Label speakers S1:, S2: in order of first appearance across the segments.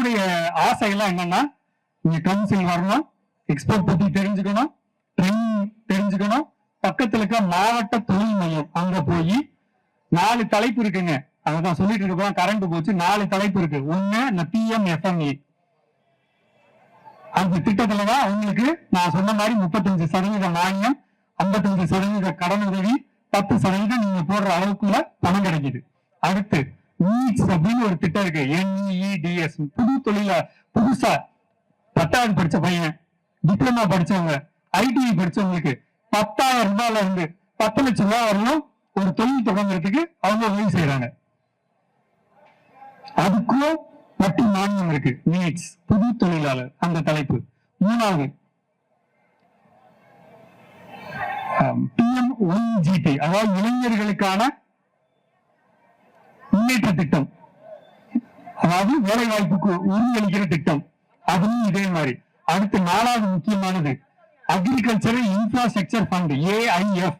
S1: என்னுடைய ஆசையெல்லாம் என்னன்னா நீங்க கவுன்சில் வரணும் எக்ஸ்போர்ட் பத்தி தெரிஞ்சுக்கணும் ட்ரெயினிங் தெரிஞ்சுக்கணும். பக்கத்துல இருக்க மாவட்ட தொழில் மையம் அங்க போய் நாலு தலைப்பு இருக்குங்க. அதான் சொல்லிட்டு இருக்கோம் கரண்ட் போச்சு நாலு தலைப்பு இருக்கு. ஒண்ணு இந்த பிஎம் எஃப்எம்இ அந்த திட்டத்துல தான் உங்களுக்கு நான் சொன்ன மாதிரி முப்பத்தஞ்சு சதவீத மானியம் ஐம்பத்தஞ்சு சதவீத கடன் உதவி பத்து சதவீதம் நீங்க போடுற அளவுக்குள்ள பணம் கிடைக்குது. அடுத்து நீட்ஸ் அப்படின்னு ஒரு திட்டம் இருக்கு. என்இடிஎஸ் புது தொழில புதுசா பத்தாவது படிச்ச பையன் டிப்ளமா படிச்சவங்க ஐடிஐ படிச்சவங்களுக்கு பத்தாயிரம் ரூபாயில இருந்து பத்து லட்சம் ரூபாய் வரலும் ஒரு தொழில் தொடங்குறதுக்கு அவங்க உதவி செய்யறாங்க அதுக்கும் வட்டி மானியம் இருக்கு. நீட்ஸ் புது தொழிலாளர் அந்த தலைப்பு. மூணாவது. பிஎம் ஒன்ஜிடி அதாவது இளைஞர்களுக்கான திட்டம். அதாவது வேலை வாய்ப்புக்கு உறுதியளிக்கிற திட்டம். அதுவும் இதே மாதிரி. அடுத்து நாலாவது முக்கியமானது. அக்ரிகல்ச்சரல் இன்ஃப்ராஸ்ட்ரக்சர் ஃபண்ட் ஏஐஎஃப்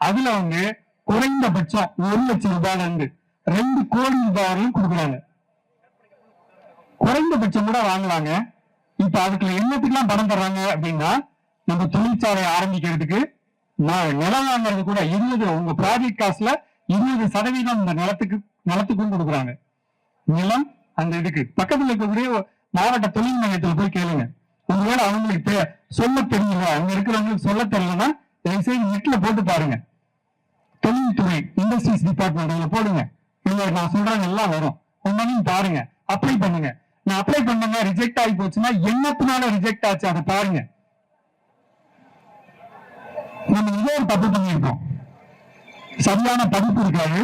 S1: அதுல வந்து குறைந்தபட்சம் ஒரு லட்சம் ரூபாயில இருந்து ரெண்டு கோடி ரூபாய் வரையும் கொடுக்குறாங்க. குறைந்தபட்சம் கூட வாங்குறாங்க இப்ப அதுக்குள்ள என்னத்துக்குலாம் பணம் தர்றாங்க அப்படின்னா நம்ம தொழிற்சாலை ஆரம்பிக்கிறதுக்கு நிலம் வாங்குறது கூட இருபது உங்க ப்ராஜெக்ட் காஸ்ட்ல இருபது சதவீதம் இந்த நிலத்துக்கு நிலத்துக்கும் கொடுக்குறாங்க. நிலம் அந்த இதுக்கு பக்கத்துல இருக்கக்கூடிய மாவட்ட தொழில் மையத்துல போய் கேளுங்க. ஒருவேளை அவங்களுக்கு சொல்ல தெரியல அங்க இருக்கிறவங்களுக்கு சொல்ல தெரியலன்னா தயவுசெய்து நெட்ல போட்டு பாருங்க. தொழில்துறை இண்டஸ்ட்ரீஸ் டிபார்ட்மெண்ட் இதுல போடுங்க. இதுல நான் சொல்றேன் எல்லாம் வரும். ஒன்னையும் பாருங்க. அப்ளை பண்ணுங்க. நான் அப்ளை பண்ணுங்க ரிஜெக்ட் ஆகி போச்சுன்னா என்னத்தினால ரிஜெக்ட் ஆச்சு? அதை பாருங்க. நம்ம இதே ஒரு தப்பு பண்ணியிருக்கோம். சரியான படிப்பு இருக்காது.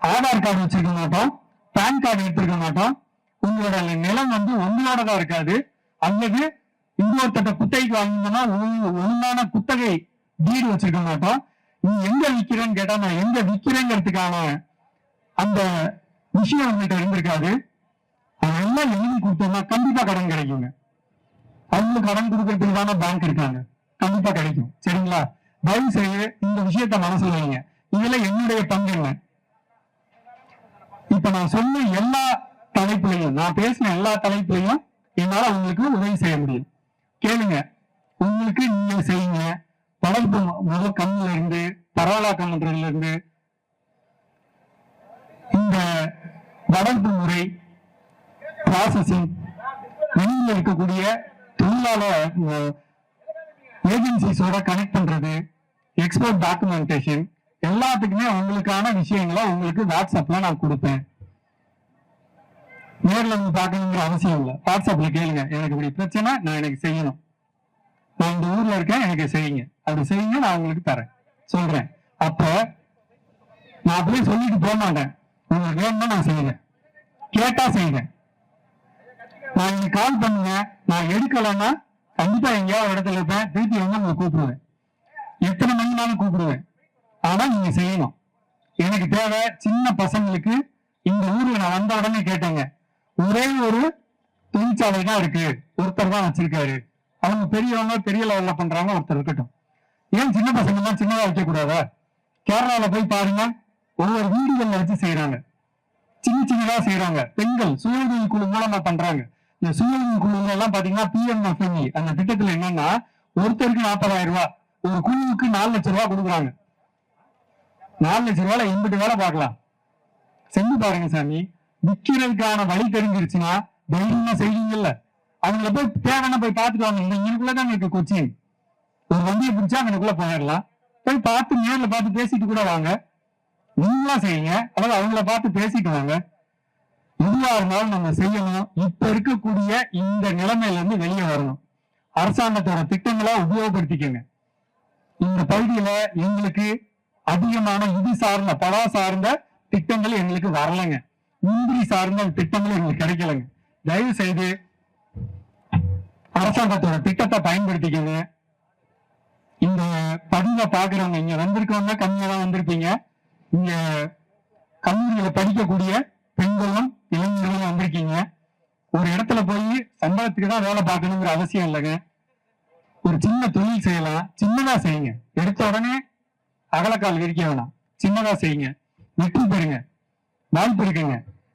S1: ஆதார் கார்டு வச்சிருக்க மாட்டோம். பேன் கார்டு எடுத்திருக்க மாட்டோம். உங்களோட நிலம் வந்து உங்களோடதா இருக்காது. அல்லது இன்னொருத்தட்ட குத்தகைக்கு வாங்கினோம்னா ஒழுங்கான குத்தகை வீடு வச்சிருக்க மாட்டோம். நீ எங்க விக்கிறேன்னு கேட்டா நான் எங்க விற்கிறேங்கிறதுக்கான அந்த விஷயம் உங்கள்கிட்ட இருந்திருக்காது. அதெல்லாம் எழுதி கொடுத்தோம்னா கண்டிப்பா கடன் கிடைக்குங்க. அவங்க கடன் கொடுக்கறதுக்கு தானே பேங்க் இருக்காங்க. கண்டிப்பா கிடைக்கும். சரிங்களா? தயவு செய்து இந்த விஷயத்த மனசுல வைங்க. இதுல என்னுடைய பங்கு என்ன? இப்ப நான் சொன்ன எல்லா தலைப்புலையும் நான் பேசின எல்லா தலைப்புலையும் என்னால உங்களுக்கு உதவி செய்ய முடியும். கேளுங்க. உங்களுக்கு நீங்க செய்யுங்க. வளர்ப்பு முதல் கண்ணுல இருந்து பரவலாக்கம் பண்றதுல இருந்து இந்த வளர்ப்பு முறை ப்ராசஸிங் வெளியில் இருக்கக்கூடிய தொழிலாளர் ஏஜென்சிஸோட கனெக்ட் பண்றது எக்ஸ்போர்ட் டாக்குமெண்டேஷன் எல்லாத்துக்குமே உங்களுக்கான விஷயங்களை உங்களுக்கு வாட்ஸ்அப்ல நான் கொடுப்பேன். நேர்ல வந்து பார்க்கணுங்கிற அவசியம் இல்லை. வாட்ஸ்அப்ல கேளுங்க. எனக்கு இப்படி பிரச்சனை நான் எனக்கு செய்யணும். நான் இந்த ஊர்ல இருக்கேன் எனக்கு செய்யுங்க. அப்படி செய்யுங்க நான் உங்களுக்கு தரேன். சொல்றேன். அப்ப நான் அப்படியே சொல்லிட்டு போக மாட்டேன். உங்களுக்கு வேணும்னா நான் செய்வேன். கேட்டா செய்வேன். நான் இன்னைக்கு கால் பண்ணுங்க. நான் எடுக்கலன்னா கண்டிப்பா எங்கேயாவது இடத்துல இருப்பேன். திருப்பி வந்து உங்களை கூப்பிடுவேன். எத்தனை மணினாலும் கூப்பிடுவேன். ஆனா நீங்க செய்யணும். எனக்கு தேவை சின்ன பசங்களுக்கு இந்த ஊர்ல நான் வந்த உடனே கேட்டேங்க. ஒரே ஒரு தொழிற்சாலை தான் இருக்கு. ஒருத்தர் தான் வச்சிருக்காரு. அவங்க பெரியவங்க பெரிய லெவல்ல பண்றாங்க ஒருத்தர் இருக்கட்டும். ஏன் சின்ன பசங்க எல்லாம் சின்னதா வைக்க கூடாதா கேரளால போய் பாருங்க. ஒவ்வொரு வீடுகள்ல வச்சு செய்யறாங்க சின்ன சின்னதா செய்யறாங்க பெண்கள் சுய குழு மூலமா பண்றாங்க. இந்த சுய குழுல எல்லாம் பாத்தீங்கன்னா பிஎம்எஃப்எம்இ அந்த திட்டத்துல என்னன்னா ஒருத்தருக்கு நாற்பதாயிரம் ரூபாய் ஒரு குழுவுக்கு நாலு லட்சம் ரூபாய் கொடுக்குறாங்க. நாலு லட்சம் ரூபாய் எண்பது வேலை பார்க்கலாம். செஞ்சு பாருங்க சாமி. விற்கிறதுக்கான வழி தெரிஞ்சிருச்சுன்னா தைரியமா செய்வீங்கல்ல. அவங்கள போய் தேவைன்னா போய் பார்த்துட்டு வாங்க. இந்த இருக்கு கொச்சின் ஒரு வண்டியை பிடிச்சா எனக்குள்ள போயிடலாம். போய் பார்த்து நேர்ல பார்த்து பேசிட்டு கூட வாங்க. நீங்களா செய்யுங்க. அதாவது அவங்கள பார்த்து பேசிட்டு வாங்க. எதுவா இருந்தாலும் நம்ம செய்யணும். இப்ப இருக்கக்கூடிய இந்த நிலைமையில இருந்து வெளியே வரணும். அரசாங்கத்தோட திட்டங்களை உபயோகப்படுத்திக்கோங்க. இந்த பகுதியில எங்களுக்கு அதிகமான இது சார்ந்த பலா சார்ந்த திட்டங்கள் எங்களுக்கு வரலைங்க. முந்திரி சார்ந்த திட்டங்கள் எங்களுக்கு கிடைக்கலங்க. தயவு செய்து அரசாங்கத்தோட திட்டத்தை பயன்படுத்திக்கிறது இந்த பதிவை பாக்குறவங்க இங்க வந்திருக்கவங்க கம்மியா தான் வந்திருப்பீங்க. இங்க கல்லூரியில படிக்கக்கூடிய பெண்களும் இளைஞர்களும் வந்திருக்கீங்க. ஒரு இடத்துல போய் சம்பளத்துக்கு தான் வேலை பார்க்கணுங்கிற அவசியம் இல்லைங்க. ஒரு சின்ன தொழில் செய்யலாம். சின்னதா செய்யுங்க. எடுத்த உடனே அகலக்கால் விரிக்க வேணாம். சின்னதா செய்யுங்க. வெற்றி பெறுங்க. வாய்ப்பு இருக்குங்க.